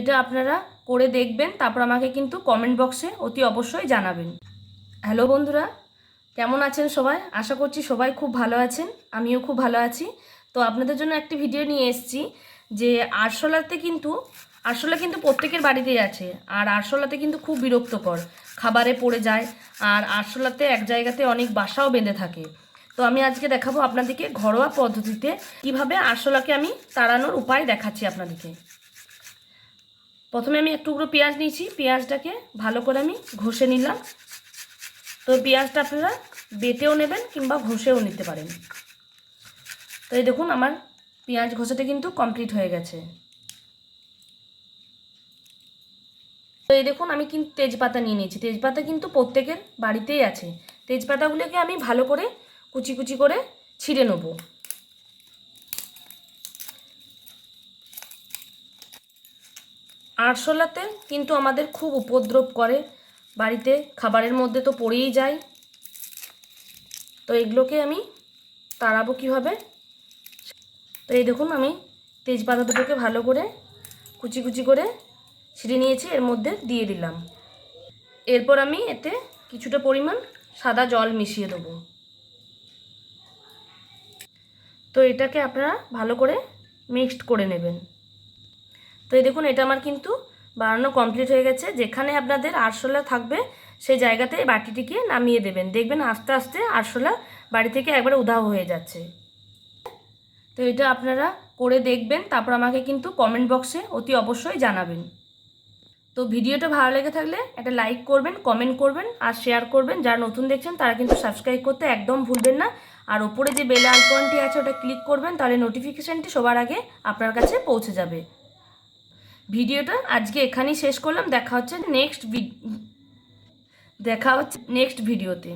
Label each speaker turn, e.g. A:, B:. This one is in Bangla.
A: এটা আপনারা করে দেখবেন, তারপর আমাকে কিন্তু কমেন্ট বক্সে অতি অবশ্যই জানাবেন। হ্যালো বন্ধুরা, কেমন আছেন সবাই? আশা করছি সবাই খুব ভালো আছেন, আমিও খুব ভালো আছি। তো আপনাদের জন্য একটি ভিডিও নিয়ে এসেছি, যে আরশোলাতে কিন্তু, আরশোলা কিন্তু প্রত্যেকের বাড়িতেই আছে, আর আরশোলাতে কিন্তু খুব বিরক্তকর, খাবারে পড়ে যায়, আর আরশোলাতে এক জায়গাতে অনেক বাসাও বেঁধে থাকে। তো আমি আজকে দেখাবো আপনাদেরকে ঘরোয়া পদ্ধতিতে কীভাবে আরশোলাকে আমি তাড়ানোর উপায় দেখাচ্ছি আপনাদেরকে। প্রথমে আমি এক টুকরো পেঁয়াজ নিয়েছি, পেঁয়াজটাকে ভালো করে আমি ঘষে নিলাম। তো পেঁয়াজটা আপনারা বেটেও নেবেন কিংবা ঘষেও নিতে পারেন। তো এই দেখুন, আমার পেঁয়াজ ঘষাটা কিন্তু কমপ্লিট হয়ে গেছে। তো এই দেখুন, আমি কিন্তু তেজপাতা নিয়ে নিয়েছি। তেজপাতা কিন্তু প্রত্যেকের বাড়িতেই আছে। তেজপাতাগুলোকে আমি ভালো করে কুচি কুচি করে ছিঁড়ে নেব। আরশোলাতে কিন্তু আমাদের খুব উপদ্রব করে। বাড়িতে খাবারের মধ্যে তো পড়েই যায়। তো এগুলোকে আমি তাড়াবো কীভাবে? তো এই দেখুন, আমি তেজপাতা দুটোকে ভালো করে কুচি কুচি করে ছিঁড়ে নিয়েছি, এর মধ্যে দিয়ে দিলাম। এরপর আমি এতে কিছুটা পরিমাণ সাদা জল মিশিয়ে দেবো। তো এটাকে আপনারা ভালো করে মিক্সড করে নেবেন। তো এই দেখুন, এটা আমার কিন্তু বানানো কমপ্লিট হয়ে গেছে। যেখানে আপনাদের আরশোলা থাকবে, সেই জায়গাতে বাটিটিকে নামিয়ে দেবেন। দেখবেন আস্তে আস্তে আরশোলা বাড়ি থেকে একবারে উধাও হয়ে যাচ্ছে। তো এটা আপনারা করে দেখবেন, তারপর আমাকে কিন্তু কমেন্ট বক্সে অতি অবশ্যই জানাবেন। তো ভিডিওটা ভালো লেগে থাকলে একটা লাইক করবেন কমেন্ট করবেন, আর শেয়ার করবেন। যারা নতুন দেখছেন, তারা কিন্তু সাবস্ক্রাইব করতে একদম ভুলবেন না। আর ওপরে যে বেল আইকনটি আছে, ওটা ক্লিক করবেন, তাহলে নোটিফিকেশানটি সবার আগে আপনার কাছে পৌঁছে যাবে। ভিডিওটা আজকে এখানেই শেষ করলাম। দেখা হচ্ছে নেক্সট দেখা হচ্ছে নেক্সট ভিডিওতে